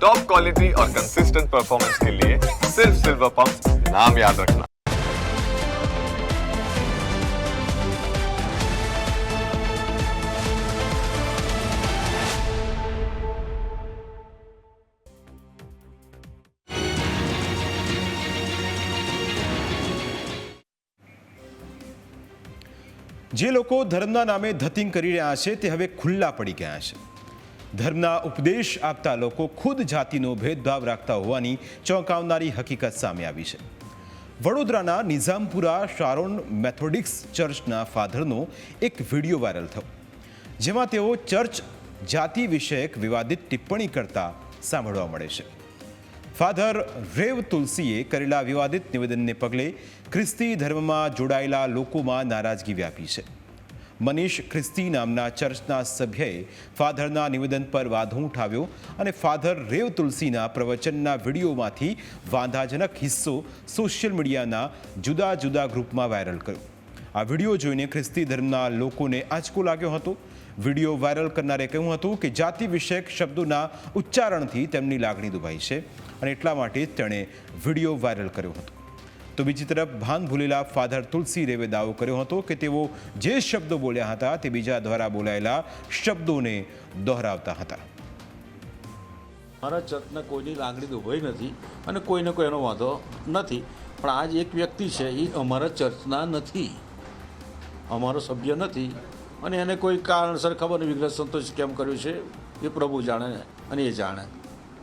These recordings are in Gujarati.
टॉप क्वालिटी और कंसिस्टेंट परफॉर्मेंस के लिए सिर्फ सिल्वर पंप नाम याद रखना જે લોકો ધર્મના નામે ધતિંગ કરી રહ્યા છે તે હવે ખુલ્લા પડી ગયા છે ધર્મના ઉપદેશ આપતા લોકો ખુદ જાતિનો ભેદભાવ રાખતા હોવાની ચોંકાવનારી હકીકત સામે આવી છે. વડોદરાના નિઝામપુરા શારોન મેથોડિક્સ ચર્ચના ફાધરનો એક વીડિયો વાયરલ થયો, જેમાં તેઓ ચર્ચ જાતિ વિષયક વિવાદિત ટિપ્પણી કરતા સાંભળવા મળે છે. ફાધર રેવ તુલસીએ કરેલા વિવાદિત નિવેદનને પગલે ખ્રિસ્તી ધર્મમાં જોડાયેલા લોકોમાં નારાજગી વ્યાપી છે. મનીષ ખ્રિસ્તી નામના ચર્ચના સભ્યએ ફાધરના નિવેદન પર વાંધો ઉઠાવ્યો અને ફાધર રેવ તુલસીના પ્રવચનના વિડીયોમાંથી વાંધાજનક હિસ્સો સોશિયલ મીડિયાના જુદા જુદા ગ્રુપમાં વાયરલ કર્યો. આ વીડિયો જોઈને ખ્રિસ્તી ધર્મના લોકોને આંચકો લાગ્યો હતો. વીડિયો વાયરલ કરનારે કહ્યું હતું કે જાતિ વિષયક શબ્દોના ઉચ્ચારણથી તેમની લાગણી દુભાઈ છે અને એટલા માટે તેણે વીડિયો વાયરલ કર્યો હતો. તો બીજી તરફ ભાન ભૂલેલા ફાધર તુલસી રેવે દાવો કર્યો હતો કે તેઓ જે શબ્દો બોલ્યા હતા તે બીજા દ્વારા બોલાયેલા શબ્દોને દોહરાવતા હતા. મારા ચર્ચને કોઈની લાગણી દુભાઈ નથી અને કોઈને કોઈ એનો વાંધો નથી, પણ આજ એક વ્યક્તિ છે એ અમારા ચર્ચના નથી, અમારો સભ્ય નથી અને એને કોઈ કારણસર ખબર નહીં સંતોષ કેમ કર્યું છે એ પ્રભુ જાણે અને એ જાણે.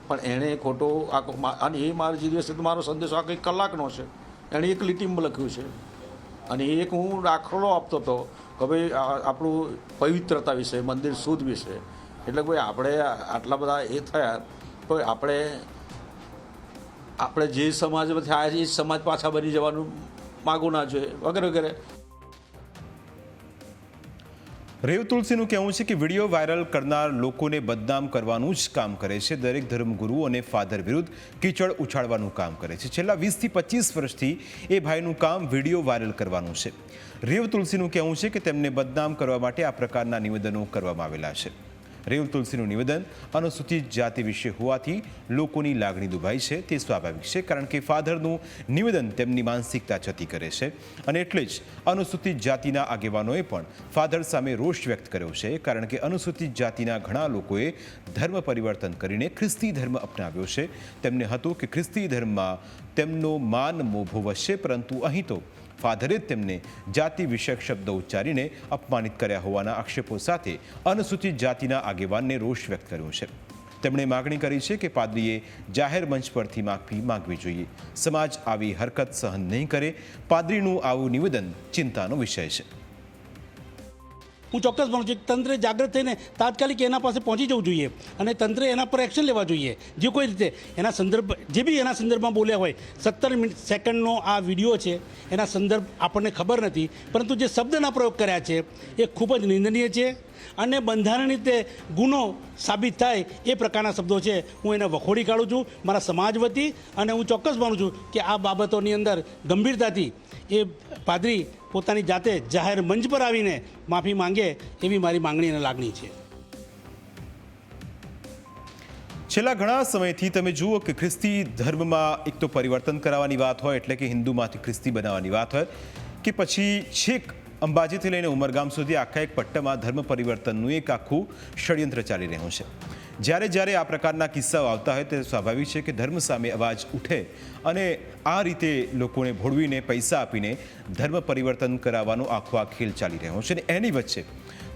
પણ એણે ખોટો આખો અને એ મારા જે દિવસે મારો સંદેશો આ કંઈક કલાકનો છે. એણે એક લીટીમાં લખ્યું છે. અને એક હું દાખલો આપતો હતો કે ભાઈ આપણું પવિત્રતા વિશે, મંદિર શુદ્ધ વિશે, એટલે ભાઈ આપણે આટલા બધા એ થયા, તો આપણે આપણે જે સમાજમાંથી આવ્યા છીએ એ સમાજ પાછા બની જવાનું માગવું ના જોઈએ, વગેરે વગેરે. રેવ તુલસીનું કહેવું છે કે વીડિયો વાયરલ કરનાર લોકોને બદનામ કરવાનું જ કામ કરે છે. દરેક ધર્મગુરુ અને ફાધર વિરુદ્ધ કીચડ ઉછાળવાનું કામ કરે છે. છેલ્લા વીસથી પચીસ વર્ષથી એ ભાઈનું કામ વીડિયો વાયરલ કરવાનું છે. રેવ તુલસીનું કહેવું છે કે તેમને બદનામ કરવા માટે આ પ્રકારના નિવેદનો કરવામાં આવેલા છે. રેવ તુલસીનું નિવેદન અનુસૂચિત જાતિ વિશે હોવાથી લોકોની લાગણી દુભાઈ છે, તે સ્વાભાવિક છે, કારણ કે ફાધરનું નિવેદન તેમની માનસિકતા જતી કરે છે. અને એટલે જ અનુસૂચિત જાતિના આગેવાનોએ પણ ફાધર સામે રોષ વ્યક્ત કર્યો છે, કારણ કે અનુસૂચિત જાતિના ઘણા લોકોએ ધર્મ પરિવર્તન કરીને ખ્રિસ્તી ધર્મ અપનાવ્યો છે. તેમને હતું કે ખ્રિસ્તી ધર્મમાં તેમનો માન મોભો વધશે પરંતુ અહીં તો ફાધરે તેમને જાતિ વિષયક શબ્દો ઉચ્ચારીને અપમાનિત કર્યા હોવાના આક્ષેપો સાથે અનુસૂચિત જાતિના આગેવાનને રોષ વ્યક્ત કર્યો છે. તેમણે માગણી કરી છે કે પાદરીએ જાહેર મંચ પરથી માફી માંગવી જોઈએ. સમાજ આવી હરકત સહન નહીં કરે. પાદરીનું આવું નિવેદન ચિંતાનો વિષય છે. હું ચોક્કસ માનું છું. કે તંત્રે જાગૃત થઈને તાત્કાલિક એના પાસે પહોંચી જવું જોઈએ અને તંત્રે એના પર એક્શન લેવા જોઈએ. જે કોઈ રીતે એના સંદર્ભ, જે બી એના સંદર્ભમાં બોલ્યા હોય, સત્તર મિનિટ સેકન્ડનો આ વીડિયો છે, એના સંદર્ભ આપણને ખબર નથી, પરંતુ જે શબ્દના પ્રયોગ કર્યા છે, એ ખૂબ જ નિંદનીય છે અને બંધારણ રીતે ગુનો સાબિત થાય એ પ્રકારના શબ્દો છે. હું એને વખોડી કાઢું છું, મારા સમાજ વતી અને હું ચોક્કસ માનું છું કે આ બાબતોની અંદર ગંભીરતાથી એ પાદરી પોતાની જાતે જાહેર મંચ પર આવીને માફી માંગે એવી મારી માંગણી અને લાગણી છે. છેલ્લા ઘણા સમયથી તમે જુઓ કે ખ્રિસ્તી ધર્મમાં એક તો પરિવર્તન કરાવવાની વાત હોય એટલે કે હિન્દુમાંથી ખ્રિસ્તી બનાવવાની વાત હોય કે પછી છેક અંબાજીથી લઈને ઉમરગામ સુધી આખા એક પટ્ટામાં ધર્મ પરિવર્તનનું એક આખું ષડયંત્ર ચાલી રહ્યું છે. જ્યારે જ્યારે આ પ્રકારના કિસ્સાઓ આવતા હોય, તે સ્વાભાવિક છે કે ધર્મ સામે અવાજ ઉઠે અને આ રીતે લોકોને ભોળવીને પૈસા આપીને ધર્મ પરિવર્તન કરાવવાનો આખો આ ખેલ ચાલી રહ્યો છે. અને એની વચ્ચે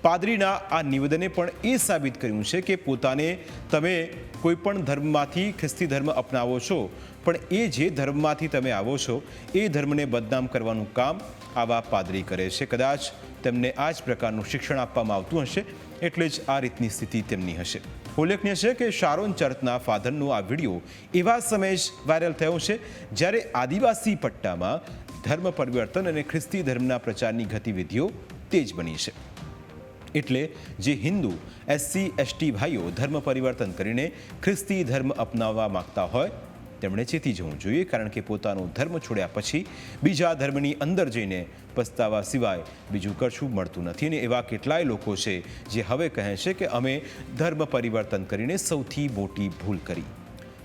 પાદરીના આ નિવેદને પણ એ સાબિત કર્યું છે કે પોતાને તમે કોઈ પણ ધર્મમાંથી ખ્રિસ્તી ધર્મ અપનાવો છો, પણ એ જે ધર્મમાંથી તમે આવો છો, એ ધર્મને બદનામ કરવાનું કામ આવા પાદરી કરે છે. કદાચ તેમને આ જ પ્રકારનું શિક્ષણ આપવામાં આવતું હશે, એટલે જ આ રીતની સ્થિતિ તેમની હશે. ઉલ્લેખનીય છે કે શારોન ચર્ચના ફાધરનો આ વીડિયો એવા સમયે જ વાયરલ થયો છે, જ્યારે આદિવાસી પટ્ટામાં ધર્મ પરિવર્તન અને ખ્રિસ્તી ધર્મના પ્રચારની ગતિવિધિઓ તેજ બની છે. એટલે જે હિન્દુ એસસી એસટી ભાઈઓ ધર્મ પરિવર્તન કરીને ખ્રિસ્તી ધર્મ અપનાવવા માંગતા હોય, તેમણે ચેતી જવું જોઈએ કારણ કે પોતાનો ધર્મ છોડ્યા પછી બીજા ધર્મની અંદર જઈને પસ્તાવા સિવાય બીજું કશું મળતું નથી. અને એવા કેટલાય લોકો છે જે હવે કહે છે કે અમે ધર્મ પરિવર્તન કરીને સૌથી મોટી ભૂલ કરી.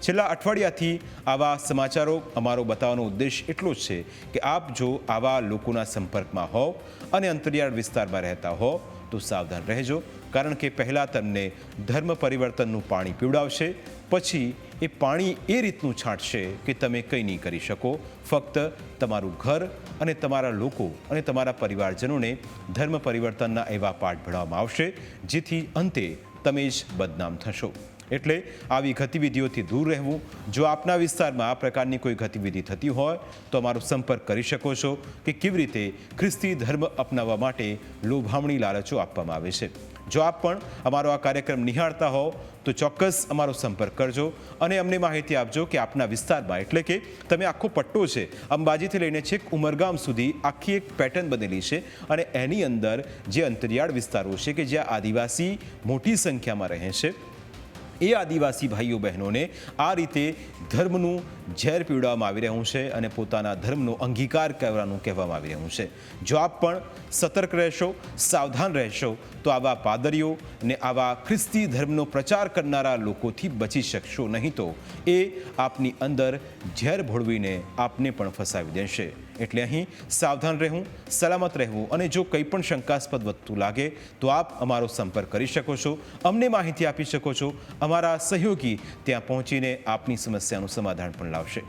છેલ્લા અઠવાડિયાથી આવા સમાચારો, અમારો બતાવવાનો ઉદ્દેશ એટલો જ છે કે આપ જો આવા લોકોના સંપર્કમાં હોવ અને અંતરિયાળ વિસ્તારમાં રહેતા હો તો સાવધાન રહેજો, કારણ કે પહેલાં તમને ધર્મ પરિવર્તનનું પાણી પીવડાવશે, પછી એ પાણી એ રીતનું છાંટશે કે તમે કંઈ નહીં કરી શકો. ફક્ત તમારું ઘર અને તમારા લોકો અને તમારા પરિવારજનોને ધર્મ પરિવર્તનના એવા પાઠ ભણવામાં આવશે, જેથી અંતે તમે જ બદનામ થશો. એટલે આવી ગતિવિધિઓથી દૂર રહેવું. જો આપના વિસ્તારમાં આ પ્રકારની કોઈ ગતિવિધિ થતી હોય, તો અમારો સંપર્ક કરી શકો છો કે કેવી રીતે ખ્રિસ્તી ધર્મ અપનાવવા માટે લોભામણી લાલચો આપવામાં આવે છે. જો આપ પણ અમારો આ કાર્યક્રમ નિહાળતા હો તો ચોક્કસ અમારો સંપર્ક કરજો અને અમને માહિતી આપજો કે આપના વિસ્તારમાં એટલે કે તમે આખો પટ્ટો છે, અંબાજીથી લઈને છેક ઉમરગામ સુધી આખી એક પેટર્ન બનેલી છે અને એની અંદર જે અંતરિયાળ વિસ્તારો છે કે જ્યાં આદિવાસી મોટી સંખ્યામાં રહે છે એ આદિવાસી ભાઈઓ બહેનોને આ રીતે ધર્મનું ઝેર પીવડાવવામાં આવી રહ્યું છે અને પોતાના ધર્મનો અંગીકાર કરવાનું કહેવામાં આવી રહ્યું છે. જો આપ પણ સતર્ક રહેશો, સાવધાન રહેશો, તો આવા પાદરીઓ ને આવા ખ્રિસ્તી ધર્મનો પ્રચાર કરનારા લોકોથી બચી શકશો નહીં તો. એ આપની અંદર ઝેર ભોળવીને આપને પણ ફસાવી દેશે. એટલે અહીં સાવધાન રહેવું, સલામત રહેવું અને જો કંઈ પણ શંકાસ્પદ વધતું લાગે, તો આપ અમારો સંપર્ક કરી શકો છો, અમને માહિતી આપી શકો છો. અમારા સહયોગી ત્યાં પહોંચીને આપની સમસ્યાનું સમાધાન પણ 老师。